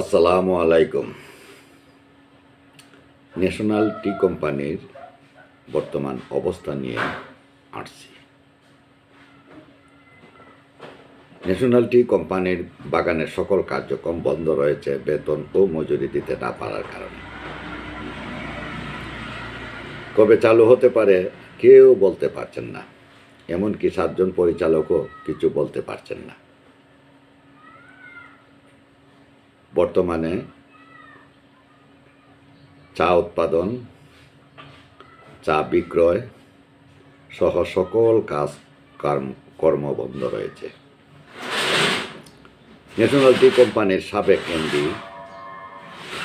আসসালামু আলাইকুম। National tea কোম্পানির বর্তমান অবস্থা নিয়ে আসছি। ন্যাশনাল টি কোম্পানির বাগানের সকল কার্যক্রম বন্ধ রয়েছে বেতন ও মজুরি দিতে না পারার কারণে। কবে চালু হতে পারে কেউ বলতে পারছেন না। এমনকি সাতজন পরিচালকও কিছু বলতে পারছেন না। বর্তমানে চা উৎপাদন, চা বিক্রয় সহ সকল কাজ কর্ম- বন্ধ রয়েছে। ন্যাশনাল টি কোম্পানির সাবেক এমডি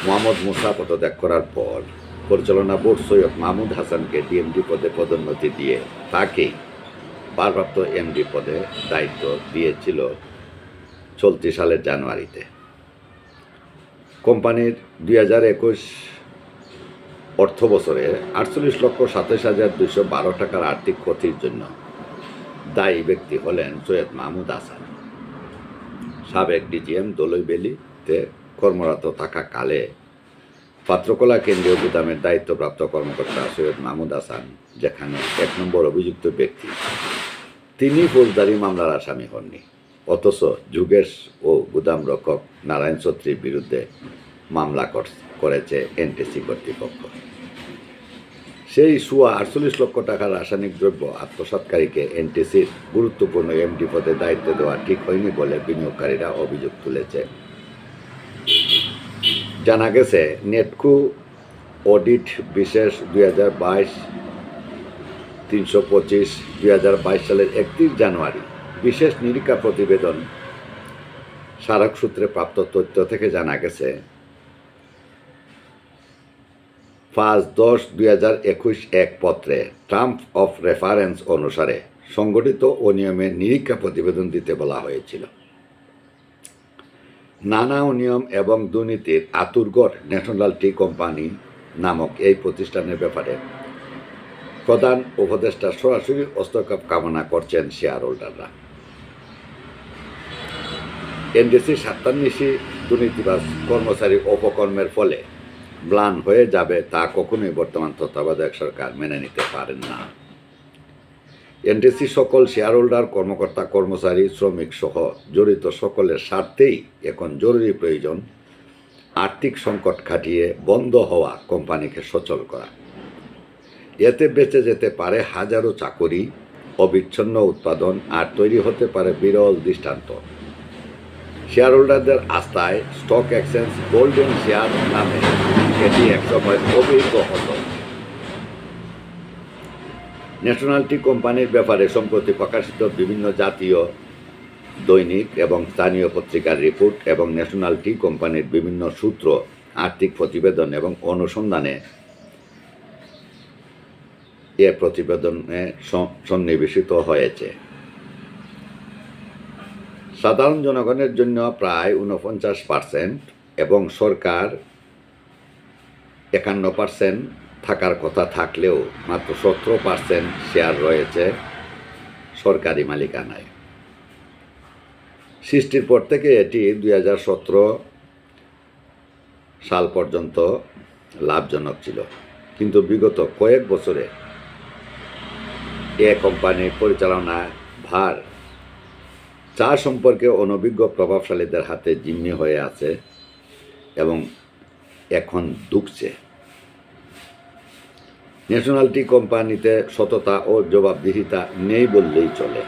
মোহাম্মদ মুসা পদত্যাগ করার পর পরিচালনা বোর্ড সৈয়দ মাহমুদ হাসানকে ডিএমডি পদে পদোন্নতি দিয়ে তাকেই ভারপ্রাপ্ত এমডি পদে দায়িত্ব দিয়েছিল চলতি সালের জানুয়ারিতে। কোম্পানির দুই হাজার একুশ অর্থ বছরে আটচল্লিশ লক্ষ সাতাশ হাজার দুশো বারো টাকার আর্থিক ক্ষতির জন্য দায়ী ব্যক্তি হলেন সৈয়দ মাহমুদ হাসান। সাবেক ডিজিএম দলইবেলিতে কর্মরত থাকা কালে পাত্রকলা কেন্দ্রীয় গুদামের দায়িত্বপ্রাপ্ত কর্মকর্তা সৈয়দ মাহমুদ হাসান, যেখানে এক নম্বর অভিযুক্ত ব্যক্তি, তিনি ফৌজদারি মামলার আসামি হননি। অথচ যুগেশ ও গুদাম রক্ষক নারায়ণ ছত্রীর বিরুদ্ধে মামলা কর- করেছে এনটিসি কর্তৃপক্ষ। সেই সুয়া আটচল্লিশ লক্ষ টাকার রাসায়নিক দ্রব্য আত্মসাৎকারীকে এনটিসির গুরুত্বপূর্ণ এমডি পদে দায়িত্ব দেওয়া ঠিক হয়নি বলে বিনিয়োগকারীরা অভিযোগ তুলেছে। জানা গেছে, নেটকু অডিট বিশেষ দুই হাজার বাইশ, তিনশো পঁচিশ, দুই হাজার বাইশ সালের একত্রিশ জানুয়ারি বিশেষ নিরীক্ষা প্রতিবেদন স্মারক সূত্রে প্রাপ্ত তথ্য থেকে জানা গেছে। পাঁচ দশ দুই হাজার একুশ এক পত্রে ট্রাম্প অফ রেফারেন্স অনুসারে সংগঠিত অনিয়মের নিরীক্ষা প্রতিবেদন দিতে বলা হয়েছিল। নানা অনিয়ম এবং দুর্নীতির আতুরগড় ন্যাশনাল টি কোম্পানি নামক এই প্রতিষ্ঠানের ব্যাপারে প্রধান উপদেষ্টা সরাসরি হস্তক্ষেপ কামনা করছেন শেয়ার হোল্ডাররা এনডিসি সাতান্নিশি দুর্নীতিবাস কর্মচারী অপকর্মের ফলে ম্লান হয়ে যাবে তা কখনোই বর্তমান তত্ত্বাবধায়ক সরকার মেনে নিতে পারেন না। এনডিসি সকল শেয়ার হোল্ডার কর্মকর্তা, কর্মচারী, শ্রমিক সহ জড়িত সকলের স্বার্থেই এখন জরুরি প্রয়োজন আর্থিক সংকট কাটিয়ে বন্ধ হওয়া কোম্পানিকে সচল করা। এতে বেঁচে যেতে পারে হাজারো চাকরি, অবিচ্ছন্ন উৎপাদন আর তৈরি হতে পারে বিরল দৃষ্টান্ত। শেয়ার হোল্ডারদের আস্থায় স্টক এক্সচেঞ্জ গোল্ডেন শেয়ার নামে এটি একসময় অভিহিত হতো। ন্যাশনাল টি কোম্পানির ব্যাপারে সম্প্রতি প্রকাশিত বিভিন্ন জাতীয় দৈনিক এবং স্থানীয় পত্রিকার রিপোর্ট এবং ন্যাশনাল টি কোম্পানির বিভিন্ন সূত্র, আর্থিক প্রতিবেদন এবং অনুসন্ধানে এ প্রতিবেদনে সন্নিবেশিত হয়েছে। সাধারণ জনগণের জন্য প্রায় উনপঞ্চাশ পার্সেন্ট এবং সরকার একান্ন পার্সেন্ট থাকার কথা থাকলেও মাত্র সতেরো পার্সেন্ট শেয়ার রয়েছে সরকারি মালিকানায়। সৃষ্টির পর থেকে এটি দুই হাজার সতেরো সাল পর্যন্ত লাভজনক ছিল। কিন্তু বিগত কয়েক বছরে এ কোম্পানির পরিচালনা ভার চা সম্পর্কে অনভিজ্ঞ প্রভাবশালীদের হাতে জিম্মি হয়ে আছে এবং এখন দুঃখছে। ন্যাশনাল টি কোম্পানিতে সততা ও জবাবদিহিতা নেই বললেই চলে।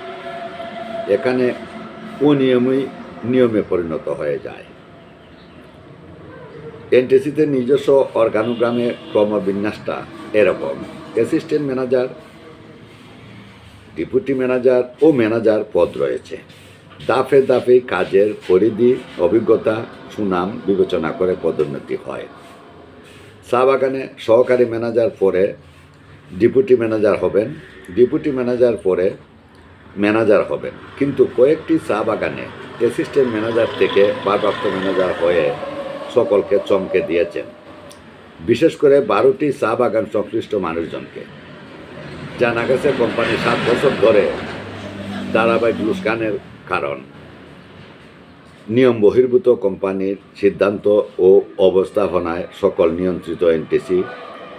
এখানে অনিয়মই নিয়মে পরিণত হয়ে যায়। এনটিসিতে নিজস্ব অর্গানোগ্রামে ক্রমবিন্যাসটা এরকম। অ্যাসিস্ট্যান্ট ম্যানেজার, ডেপুটি ম্যানেজার ও ম্যানেজার পদ রয়েছে। দাফে দাফে কাজের পরিধি, অভিজ্ঞতা, সুনাম বিবেচনা করে পদোন্নতি হয়। চা বাগানে সহকারী ম্যানেজার পরে ডেপুটি ম্যানেজার হবেন। ডেপুটি ম্যানেজার পরে ম্যানেজার হবেন। কিন্তু কয়েকটি চা বাগানে অ্যাসিস্ট্যান্ট ম্যানেজার থেকে ভারপ্রাপ্ত ম্যানেজার হয়ে সকলকে চমকে দিয়েছেন। বিশেষ করে বারোটি চা বাগান সংশ্লিষ্ট মানুষজনকে। জানা গেছে কোম্পানি সাত বছর ধরে ধারাবাহিক লুস্কানের কারণ নিয়ম বহির্ভূত কোম্পানির সিদ্ধান্ত ও অবস্থাপনায় সকল নিয়ন্ত্রিত এনটিসি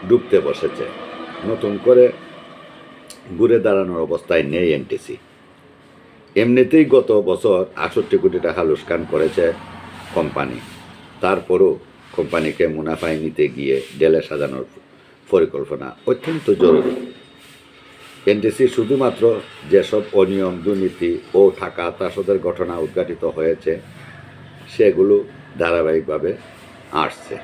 ডুবতে বসেছে। নতুন করে ঘুরে দাঁড়ানোর অবস্থায় নেই এনটিসি। এমনিতেই গত বছর আটষট্টি কোটি টাকা লুস্কান করেছে কোম্পানি। তারপরও কোম্পানিকে মুনাফায় নিতে গিয়ে ডেলে সাজানোর পরিকল্পনা অত্যন্ত জরুরি। এনটিসি শুধুমাত্র যেসব অনিয়ম দুর্নীতি ও থাকা ত্রাসদের ঘটনা উদ্ঘাটিত হয়েছে সেগুলো ধারাবাহিকভাবে আসছে।